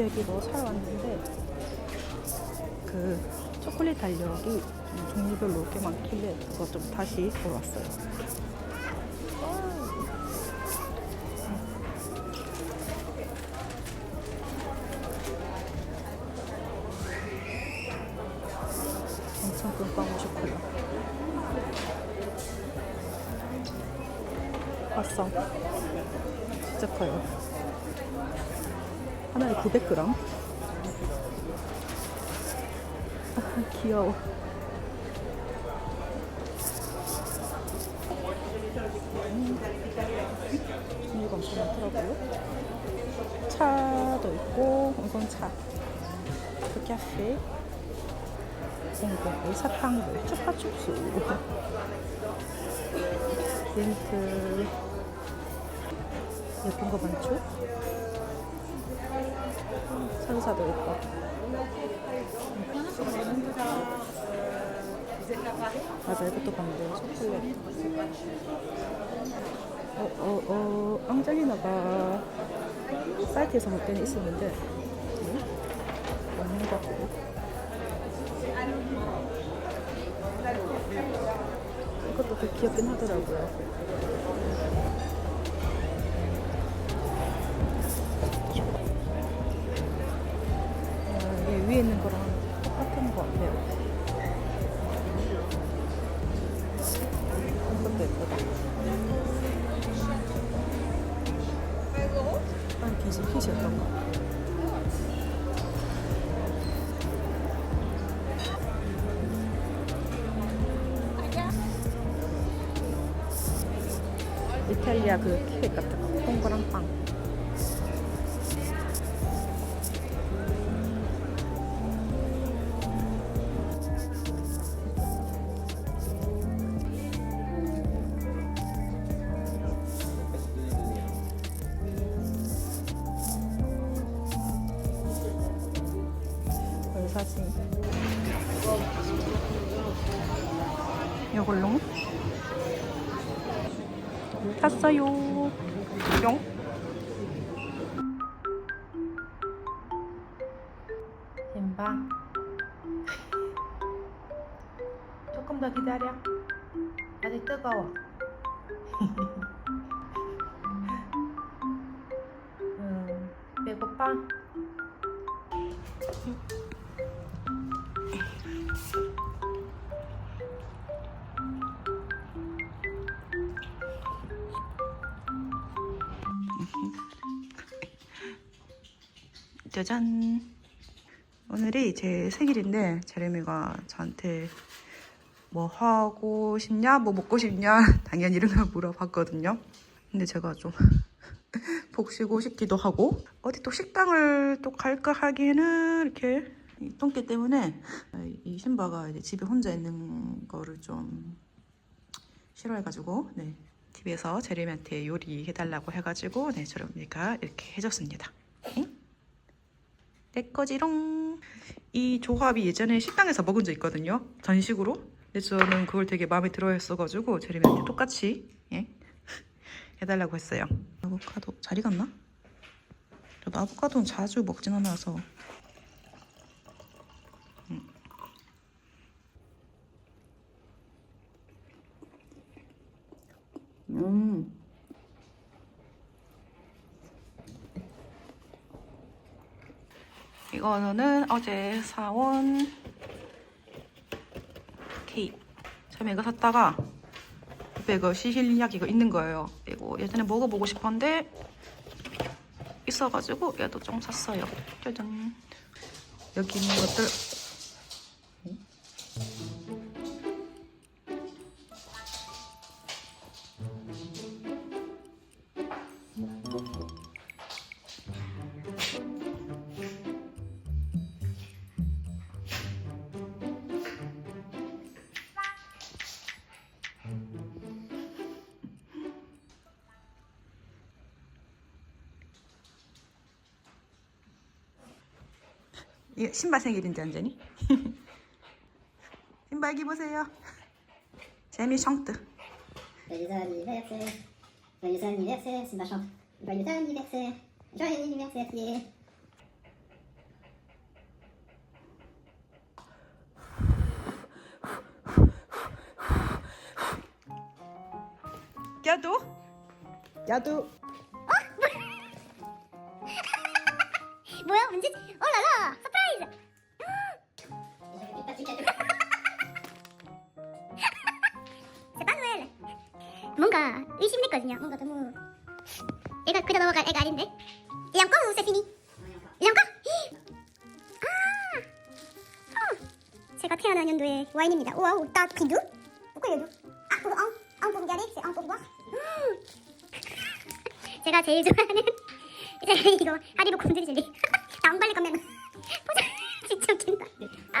갑자기 뭐 사러 왔는데 그 초콜릿 달력이 좀 종류별로 꽤 많길래 그거 좀 다시 보러 왔어요. 엄청 꿀빵 오셨고요. 왔어. 진짜 커요. 하나에 900g. 아, 귀여워. 종류가 엄청 많더라고요. 차도 있고, 우선 차. 그 카페. 공공, 사탕들, 추파춥스. 링크. 예쁜 거 많죠? 산사도 예뻐. 맞아, 이것도 봤는데, 초콜릿. 어, 어, 어, 앙젤리나가 사이트에서 볼 때는 있었는데, 음? 없는 것 같고. 이것도 되게 귀엽긴 하더라고요. 한 비즈 핏이었던 것 같아요. 이탈리아 그 케이크 같은 이걸로 탔어요. 뿅. 엠바. 조금 더 기다려. 아직 뜨거워. 음, 배고파? 짜잔. 오늘이 제 생일인데 제레미가 저한테 뭐 하고 싶냐, 뭐 먹고 싶냐 당연히 이런 걸 물어봤거든요. 근데 제가 좀 복 쉬고 싶기도 하고 어디 또 식당을 또 갈까 하기에는 이렇게 이 똥개 때문에 이 신바가 이제 집에 혼자 있는 거를 좀 싫어해가지고 네 집에서 제레미한테 요리해달라고 해가지고 네 제레미가 이렇게 해줬습니다. 응? 내 거지롱. 이 조합이 예전에 식당에서 먹은 적 있거든요. 전식으로. 근데 저는 그걸 되게 마음에 들어 했어가지고 제리미한테 똑같이 예? 해달라고 했어요. 아보카도 잘 익었나? 저도 아보카도는 자주 먹진 않아서. 음. 음. 이거는 어제 사온 케이크. 처음에 이거 샀다가 옆에 이거 시실리약 이거 있는 거예요. 이거 예전에 먹어보고 싶었는데 있어가지고 얘도 좀 샀어요. 짜잔. 여기 있는 것들 이거 신발 생일인데 완전히. 신발 애기 보세요. 재미 샹뜨. Joyeux anniversaire, joyeux anniversaire, ma chante. Joyeux anniversaire, joyeux anniversaire, yeah. 야도? 야도. 뭐야 언제? 어라라 서프라이즈. 세바누엘. 뭔가 의심됐거든요. 뭔가 너무 애가 그려 넘어갈 애가 아닌데. 이양꺼 세피니. 이양꺼. 아. 어. 제가 태어난 연도의 와인입니다. 와우 딱 비두. 뭐가 얘도? 아, 그거 엉, 엉 봉자리, 엉 봉과. 제가 제일 좋아하는 이제 이거 하리보 곰돌이 젤리 가면 보자. 진짜 웃긴다. 아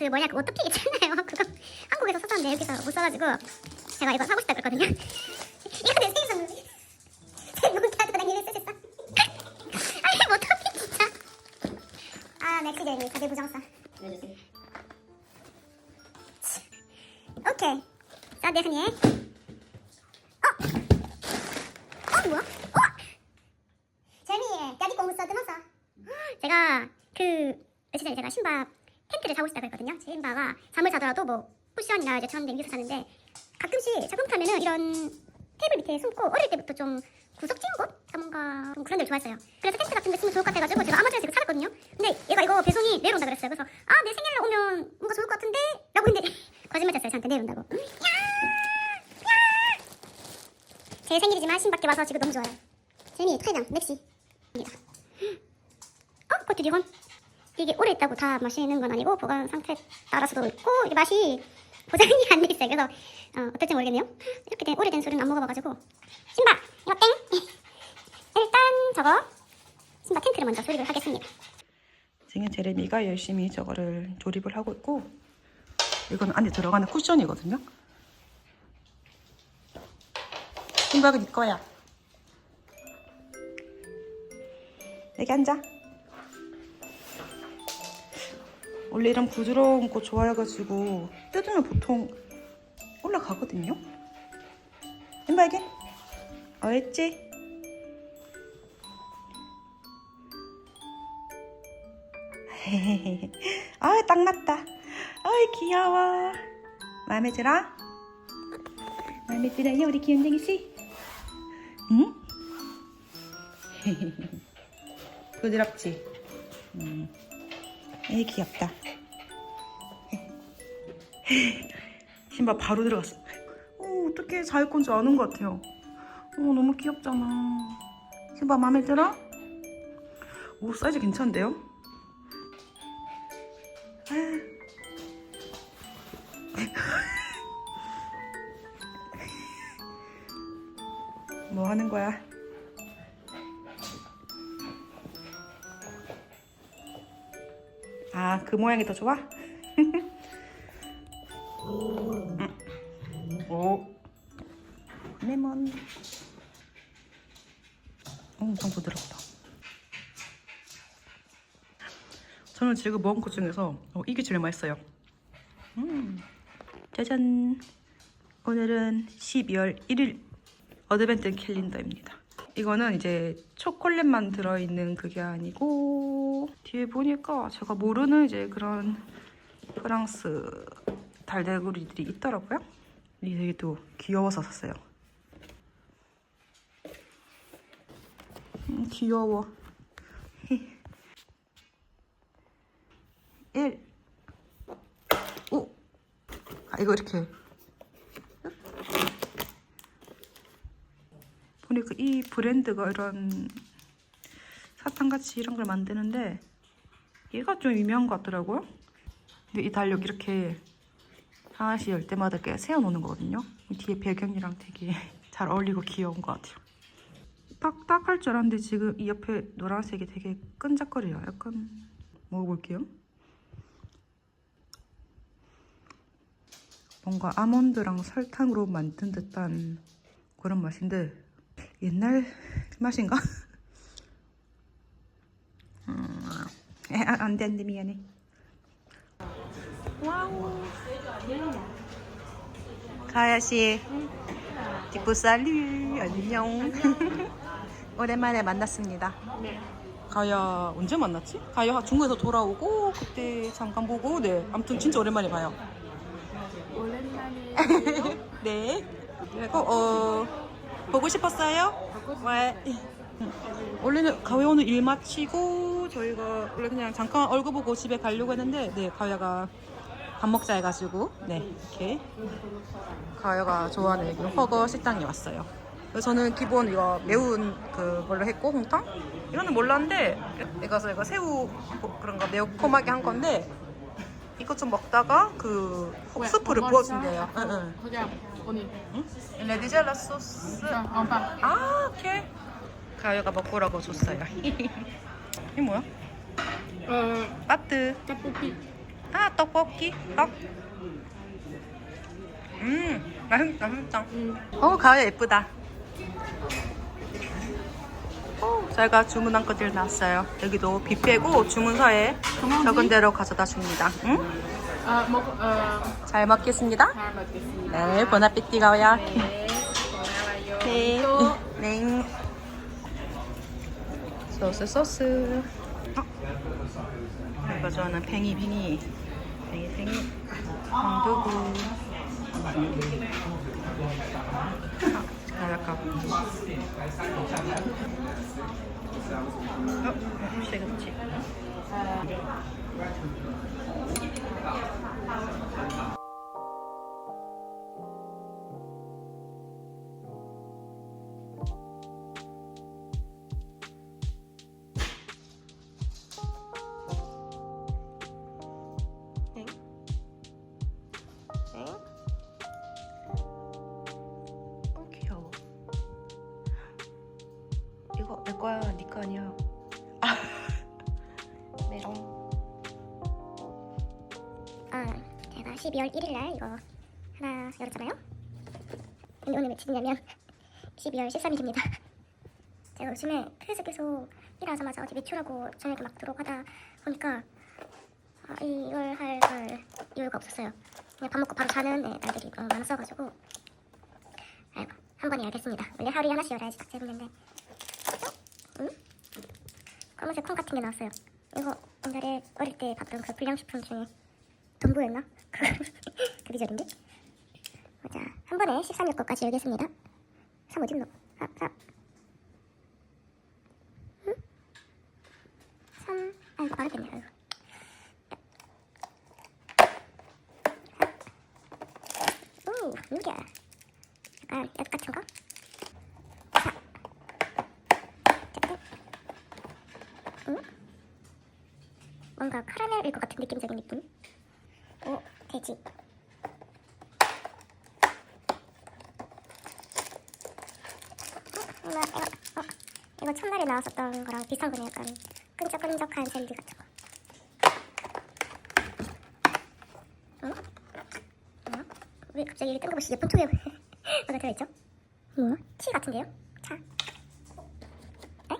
그 뭐냐 그 오토픽 있잖아요? 그거 한국에서 사셨는데 여기서 못 사가지고 제가 이거 사고 싶다 그랬거든요. 이거 내 선물이 제 문자도 나 이래 쓰셨어 아이 오토픽 진짜. 아 맥시 제니 다들 부정사. 오케이. 자 대선이 어? 어 뭐야? 어? 재미에 야디 공사 드너사 제가 그 며칠 전에 제가 신발 팬티를 사고 싶다고 했거든요. 제 신발가 잠을 자더라도 뭐 쿠션이나 이제 저는 여기서 자는데 가끔씩 작업하면은 이런 테이블 밑에 숨고 어릴 때부터 좀 구석진 곳? 뭔가 좀 그런 데를 좋아했어요. 그래서 텐트 같은 데 쓰면 좋을 것 같아가지고 제가 아마존에서 이거 사봤거든요. 근데 얘가 이거 배송이 내일 온다 그랬어요. 그래서 아 내 생일날 오면 뭔가 좋을 것 같은데? 라고 했는데 거짓말 쳤어요. 저한테 내일 온다고. 제 생일이지만 신밖에 와서 지금 너무 좋아요. 재미 퇴장 넥시입니다 어? 코트리곤 이게 오래 있다고 다 마시는 건 아니고 보관 상태 따라서도 있고 맛이 보장이 안 돼 있어요 그래서 어, 어떨지 모르겠네요 이렇게 된 오래된 술은 안 먹어봐가지고 신바 이거 땡 일단 저거 신바 텐트를 먼저 조립을 하겠습니다 지금 제레미가 열심히 저거를 조립을 하고 있고 이거는 안에 들어가는 쿠션이거든요. 신박은 네 거야. 여기 앉아. 원래 이런 부드러운 거 좋아해가지고 뜯으면 보통 올라가거든요. 신박이 어했지? 아, 딱 맞다. 아이, 귀여워. 마음에 들어? 마음에 들어요, 우리 귀염둥이 씨? 응? 부드럽지? 음. 에이, 귀엽다. 신발 바로 들어갔어. 어, 어떻게 자기 건지 아는 것 같아요. 어, 너무 귀엽잖아. 신발 마음에 들어? 오, 사이즈 괜찮은데요? 뭐 하는 거야? 아, 그 모양이 더 좋아? 음. 오. 레몬. 엄청 부드럽다. 저는 지금 먹은 것 중에서 어, 이게 제일 맛있어요. 음. 짜잔. 오늘은 12월 1일 어드벤트 캘린더입니다. 이거는 이제 초콜릿만 들어있는 그게 아니고 뒤에 보니까 제가 모르는 이제 그런 프랑스 달달구리들이 있더라고요. 이 되게 또 귀여워서 샀어요. 음, 귀여워. 1 오! 아 이거 이렇게 보니까 이 브랜드가 이런 사탕같이 이런 걸 만드는데 얘가 좀 유명한 것 같더라고요. 근데 이 달력 이렇게 하나씩 열 때마다 이렇게 세워놓는 거거든요. 이 뒤에 배경이랑 되게 잘 어울리고 귀여운 것 같아요. 딱딱할 줄 알았는데 지금 이 옆에 노란색이 되게 끈적거려요. 약간 먹어볼게요. 뭔가 아몬드랑 설탕으로 만든 듯한 그런 맛인데 옛날 맛인가? 음, 에, 아, 안돼 안돼 미안해. 와우. 가야 씨. 디프살류 안녕. 오랜만에 만났습니다. 가야 언제 만났지? 가야 중국에서 돌아오고 그때 잠깐 보고 네 아무튼 진짜 오랜만에 봐요. 오랜만에 네. 그리고 어 보고 싶었어요? 네. 원래는 가야 오늘 일 마치고 저희가 원래 그냥 잠깐 얼굴 보고 집에 가려고 했는데 네 가야가 밥 먹자 해가지고 네 이렇게 가야가 좋아하는 여기 허거 식당에 왔어요. 그래서 저는 기본 이거 매운 그걸로 했고 홍탕 이거는 몰랐는데 이거서 이거 새우 그런 거 매콤하게 한 건데 이거 좀 먹다가 그 스프를 부어준대요. 응, 응. 그냥 언니 레디젤라 소스. 아, 오케이. 가요가 먹으라고 줬어요. 이게 뭐야? 어 빠뜨. 떡볶이 아, 떡볶이. 떡. 음, 맛있다, 맛있다. 어, 가요 예쁘다. 어, 저희가 주문한 것들 나왔어요. 여기도 뷔페고 주문서에 적은 대로 가져다 줍니다. 응? 아 먹 어 잘 먹겠습니다. 잘 먹겠습니다 네, 보나피티 가요. 네 소스 소스. 어? 내가 좋아하는 팽이 팽이. 팽이 팽이. 아, 약간. 어, 그렇 이거 내 거야, 네 거 아니야. 아, 메롱. 아, 제가 12월 1일 날 이거 하나 열었잖아요. 근데 오늘 며칠이냐면 12월 13일입니다. 제가 요즘에 계속해서 일하자마자 어디 외출하고 저녁에 막 들어오고 하다 보니까 아, 이- 이걸 할 걸 이유가 없었어요. 그냥 밥 먹고 바로 자는 네, 날들이 너무 많았어가지고 아이고 한 번에 열겠습니다. 원래 하루에 하나씩 열어야지 딱 재밌는데 어? 응? 검은색 콩 같은 게 나왔어요. 이거 옛날에 어릴 때 봤던 그 불량식품 중에 동부였나? 그 비절인데? 자, 한 번에 13일 것까지 열겠습니다. 3 어딨노? 4, 4. 응? 3, 아이고, 알았겠네, 아이고. 오, 누구야? 약간 엿 같은 거? 자. 자, 응? 뭔가 카라멜일 것 같은 느낌적인 느낌? 오, 돼지. 어, 이거, 이거, 어, 이거 첫날에 나왔었던 거랑 비슷한 거네. 약간 끈적끈적한 젤리 같은 거. 어? 어? 왜 갑자기 뜬금없이 예쁜 통에 뭐가 들어있죠? 뭐야? 티 같은데요? 차. 네?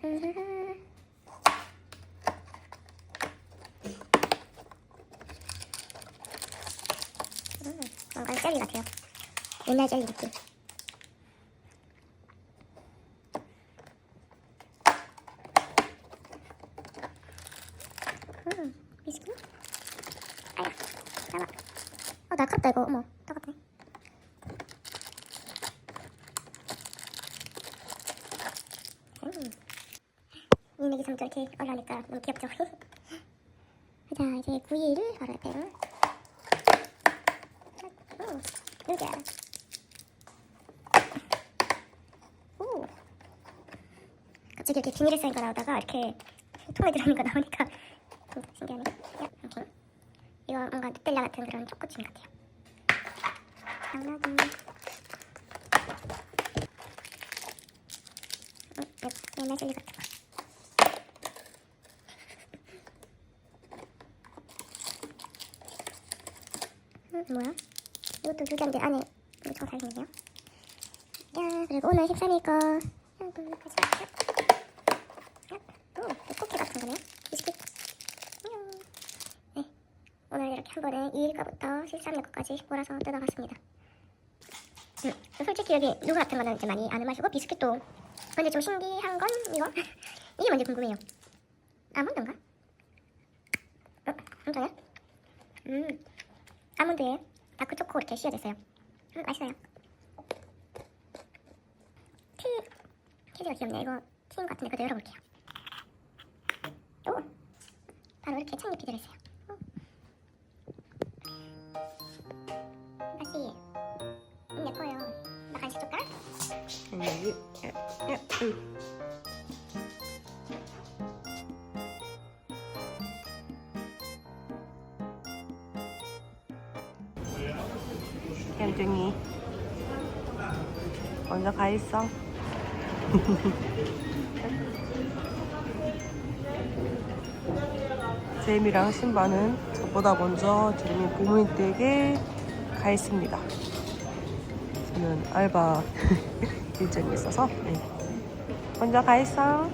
흐흐흐. 음, 뭔가 젤리 같아요. 옛날 젤리 느낌. 음, 미스키? 아야, 나와. 어, 나갔다 이거. 어머, 나갔네. 음. 이내기 삼절 이렇게 올라오니까 너무 귀엽죠? 자, 이제 구이를 바로 이렇게. 음, 여기야. 오. 갑자기 이렇게 비닐에 쌓인 거 나오다가 이렇게 통에 들어있는 거 나오니까 좀 신기하네. 야, 이렇게. 이거 뭔가 누텔라 같은 그런 초코칩 같아요. 당나귀. 음, 예, 옛날 젤리 같은 거. 음, 뭐야? 유리인데 안에 엄청 달려있네요. 야, 그리고 오늘 식사니까 하나, 둘, 셋, 넷. 오, 떡볶이 같은 거네요. 비스킷. 네, 오늘 이렇게 한 번에 2일까부터 13일 거까지 몰아서 뜯어봤습니다. 음, 솔직히 여기 누구 같은 거는 이제 많이 아는 맛이고 비스킷도 근데 좀 신기한 건 이거 이게 뭔지 궁금해요. 아몬드인가? 어, 진짜요? 음, 아몬드에 다크 초코 이렇게 씌어져 있어요. 음, 맛있어요. 티 키즈가 귀엽네. 이거 티인 것 같은데 그래도 열어볼게요. 오, 바로 이렇게 창잎이 들어있어요. 오. 맛이 음, 예뻐요. 나 간식 줄까? 얌쟁이 먼저 가 있어. 제임이랑 신바는 저보다 먼저 제임이 부모님 댁에 가 있습니다. 저는 알바 일정이 있어서 네. 먼저 가 있어.